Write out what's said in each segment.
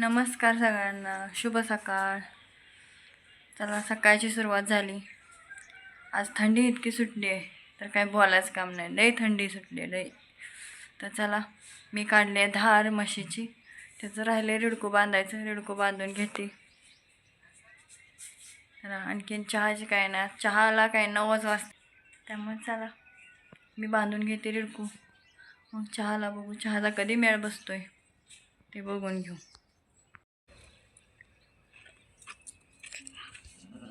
नमस्कार सगळ्यांना. शुभ सकाळ. चला सकाळची सुरुवात झाली. आज थंडी इतकी सुटली आहे तर काही बोलायचं काम नाही. लई थंडी सुटली आहे, लई. तर चला मी काढले धार म्हशीची. त्याचं राहिले रिडकू बांधायचं. रिडकू बांधून घेते. तर आणखीन चहाची काय नाही. चहाला काय नवच वाजते. त्यामुळे चला मी बांधून घेते रिडकू. मग चहाला बघू. चहाला कधी मेळ बसतोय ते बघून घेऊ.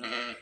Mm-hmm.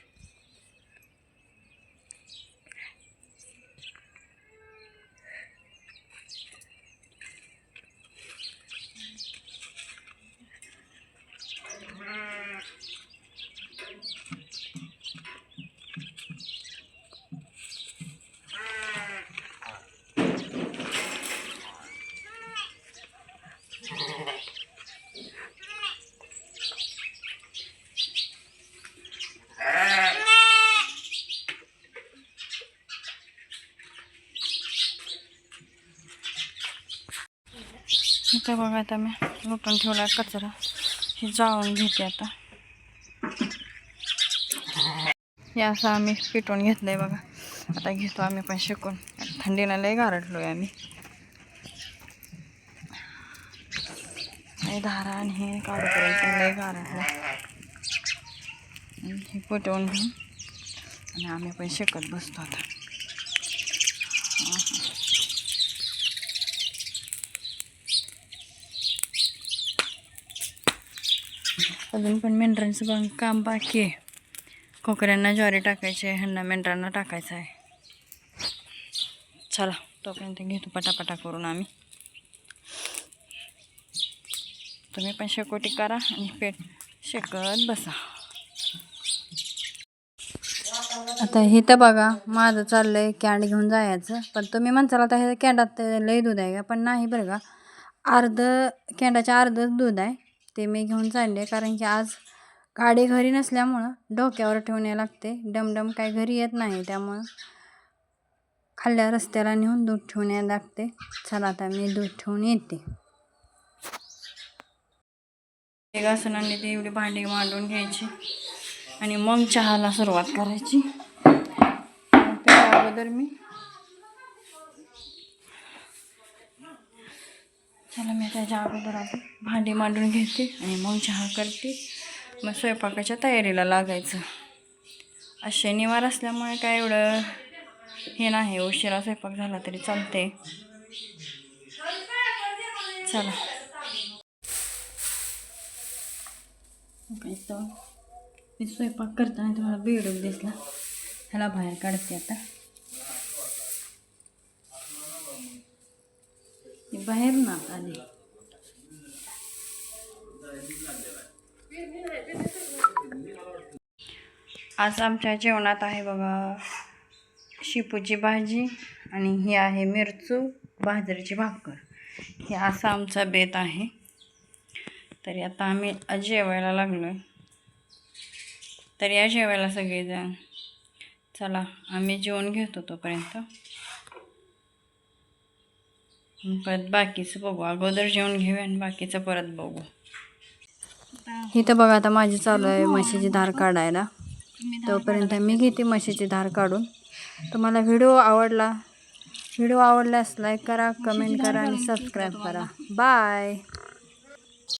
इथं बघा आता मी लुटून ठेवला कचरा. हे जाळून घेते आता. हे असं आम्ही पिटून घेतलंय बघा. आता घेतो आम्ही पण शिकून. थंडीला लय आहे आम्ही. हे धारा आणि हे काढूपर्यंत लय गारटलं हे पटवून घेऊन आणि आम्ही पण शिकत बसतो आता. अजून पण मेंढरांचं बघ काम बाकी आहे. कोकऱ्यांना ज्वारी टाकायची आहे ह्यांना मेंढरांना टाकायचं आहे. चला तोपर्यंत घेतो पटापटा करून आम्ही. तुम्ही पण शेकोटी करा आणि पेट शेकत बसा. आता हे तर बघा माझं चाललंय कॅन्ड घेऊन जायचं. पण तुम्ही म्हणसाल आता हे कॅन्डात लई दूध आहे का? पण नाही बरं का. अर्ध कॅन्डाचं अर्धच दूध आहे. ते मी घेऊन चालले कारण की आज गाडी घरी नसल्यामुळं डोक्यावर ठेवणे लागते. डमडम काय घरी येत नाही त्यामुळं खाल्ल्या रस्त्याला नेऊन दूध ठेवण्या लागते. चला आता मी दूध ठेवून येते. एक ते ती एवढी भांडी मांडून घ्यायची आणि मग चहाला सुरुवात करायची. त्या अगोदर मी चला मी त्याच्या अगोदर आधी भांडी मांडून घेते आणि मग चहा करते. मग स्वयंपाकाच्या तयारीला लागायचं. आज शनिवार असल्यामुळे काय एवढं हे नाही उशिरा स्वयंपाक झाला तरी चालते चला. तर मी स्वयंपाक करताना तुम्हाला बेडूक दिसला. ह्याला बाहेर काढते आता. हे बाहेर ना आले आज आमच्या जेवणात आहे बघा शिपूची भाजी आणि ही आहे मिरचू बाजरीची भाकर. हे असा आमचा बेत आहे. तरी आता आम्ही जेवायला लागलो आहे तर या जेवायला सगळेजण. चला आम्ही जेवण घेतो तोपर्यंत. परत बाकीचं बघू. अगोदर जेवण घेऊ आणि बाकीचं परत बघू. इथं बघा आता माझी चालू आहे म्हशीची धार काढायला. तोपर्यंत मी घेते म्हशीची धार काढून. तुम्हाला व्हिडिओ आवडला व्हिडिओ आवडल्यास लाईक करा कमेंट करा आणि सबस्क्राईब करा. बाय